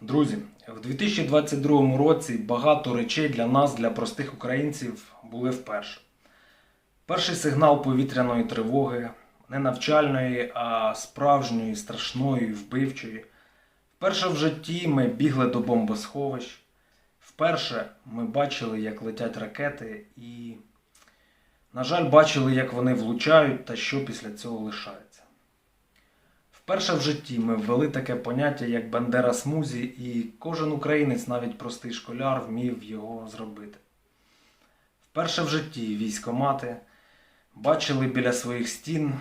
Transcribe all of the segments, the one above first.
Друзі, в 2022 році багато речей для нас, для простих українців, були вперше. Перший сигнал повітряної тривоги, не навчальної, а справжньої, страшної, вбивчої. Вперше в житті ми бігли до бомбосховищ. Вперше ми бачили, як летять ракети, і, на жаль, бачили, як вони влучають та що після цього лишається. Вперше в житті ми ввели таке поняття, як Бандера Смузі, і кожен українець, навіть простий школяр, вмів його зробити. Вперше в житті військомати бачили біля своїх стін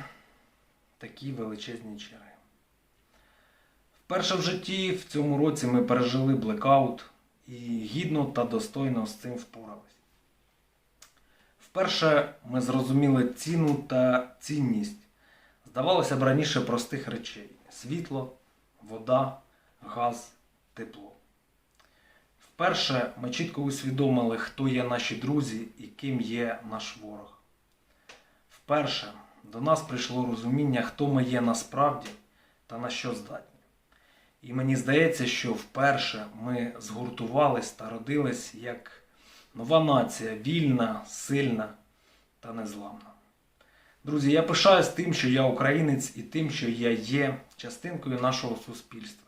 такі величезні черги. Вперше в житті в цьому році ми пережили блекаут і гідно та достойно з цим впорались. Вперше ми зрозуміли ціну та цінність здавалося б раніше простих речей: світло, вода, газ, тепло. Вперше ми чітко усвідомили, хто є наші друзі і ким є наш ворог. Вперше до нас прийшло розуміння, хто ми є насправді та на що здатні. І мені здається, що вперше ми згуртувались та родились як нова нація, вільна, сильна та незламна. Друзі, я пишаюсь тим, що я українець і тим, що я є частинкою нашого суспільства.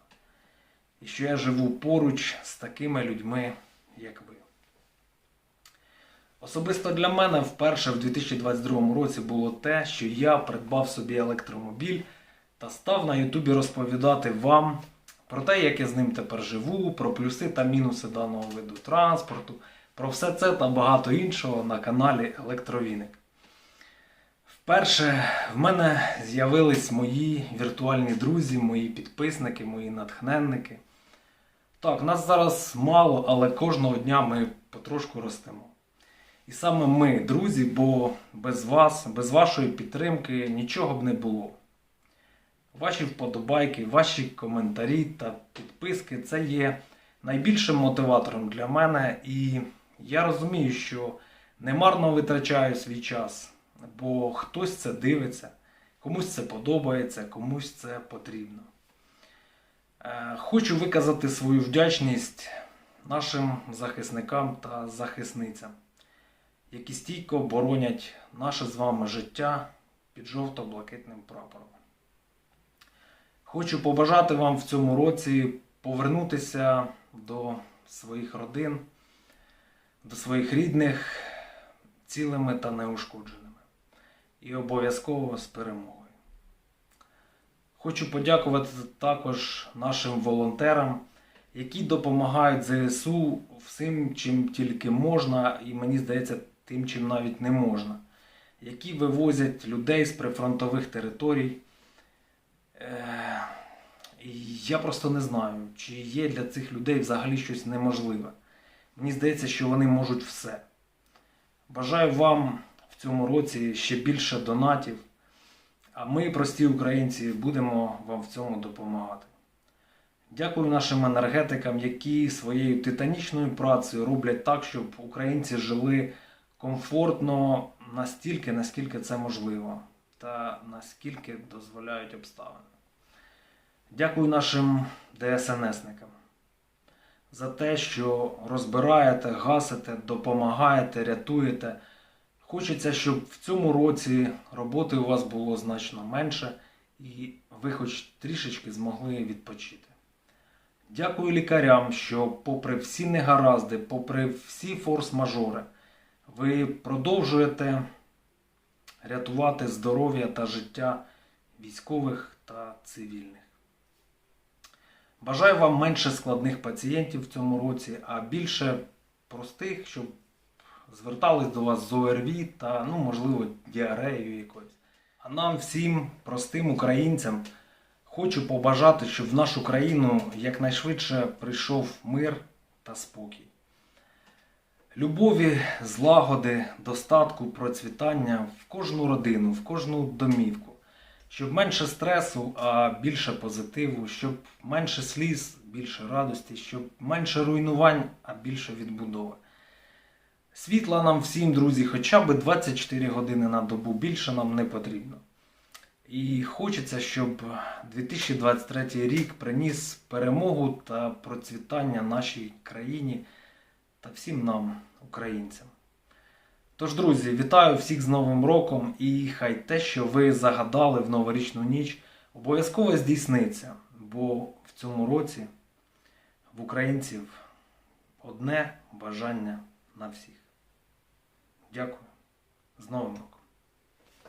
І що я живу поруч з такими людьми, як ви. Особисто для мене вперше в 2022 році було те, що я придбав собі електромобіль та став на Ютубі розповідати вам про те, як я з ним тепер живу, про плюси та мінуси даного виду транспорту, про все це та багато іншого на каналі Електровіник. Вперше в мене з'явились мої віртуальні друзі, мої підписники, мої натхненники. Так, нас зараз мало, але кожного дня ми потрошку ростемо. І саме ми, друзі, бо без вас, без вашої підтримки нічого б не було. Ваші вподобайки, ваші коментарі та підписки це є найбільшим мотиватором для мене. І я розумію, що немарно витрачаю свій час, бо хтось це дивиться, комусь це подобається, комусь це потрібно. Е, Хочу виказати свою вдячність нашим захисникам та захисницям, які стійко боронять наше з вами життя під жовто-блакитним прапором. Хочу побажати вам в цьому році повернутися до своїх родин, до своїх рідних цілими та неушкодженими. І обов'язково з перемогою. Хочу подякувати також нашим волонтерам, які допомагають ЗСУ всім, чим тільки можна, і мені здається, тим, чим навіть не можна, які вивозять людей з прифронтових територій. Е, я просто не знаю, чи є для цих людей взагалі щось неможливе. Мені здається, що вони можуть все. Бажаю вам цьому році ще більше донатів, а ми, прості українці, будемо вам в цьому допомагати. Дякую нашим енергетикам, які своєю титанічною працею роблять так, щоб українці жили комфортно настільки, наскільки це можливо, та наскільки дозволяють обставини. Дякую нашим ДСНСникам за те, що розбираєте, гасите, допомагаєте, рятуєте. Хочеться, щоб в цьому році роботи у вас було значно менше і ви хоч трішечки змогли відпочити. Дякую лікарям, що, попри всі негаразди, попри всі форс-мажори, ви продовжуєте рятувати здоров'я та життя військових та цивільних. Бажаю вам менше складних пацієнтів в цьому році, а більше простих, щоб звертались до вас з ОРВІ та, ну, можливо, діареєю якоюсь. А нам всім, простим українцям, хочу побажати, щоб в нашу країну якнайшвидше прийшов мир та спокій. Любові, злагоди, достатку, процвітання в кожну родину, в кожну домівку. Щоб менше стресу, а більше позитиву, щоб менше сліз, більше радості, щоб менше руйнувань, а більше відбудови. Світла нам всім, друзі, хоча б 24 години на добу більше нам не потрібно. І хочеться, щоб 2023 рік приніс перемогу та процвітання нашій країні та всім нам, українцям. Тож, друзі, вітаю всіх з Новим роком і хай те, що ви загадали в новорічну ніч, обов'язково здійсниться, бо в цьому році в українців одне бажання на всіх. Дякую. З Новим роком!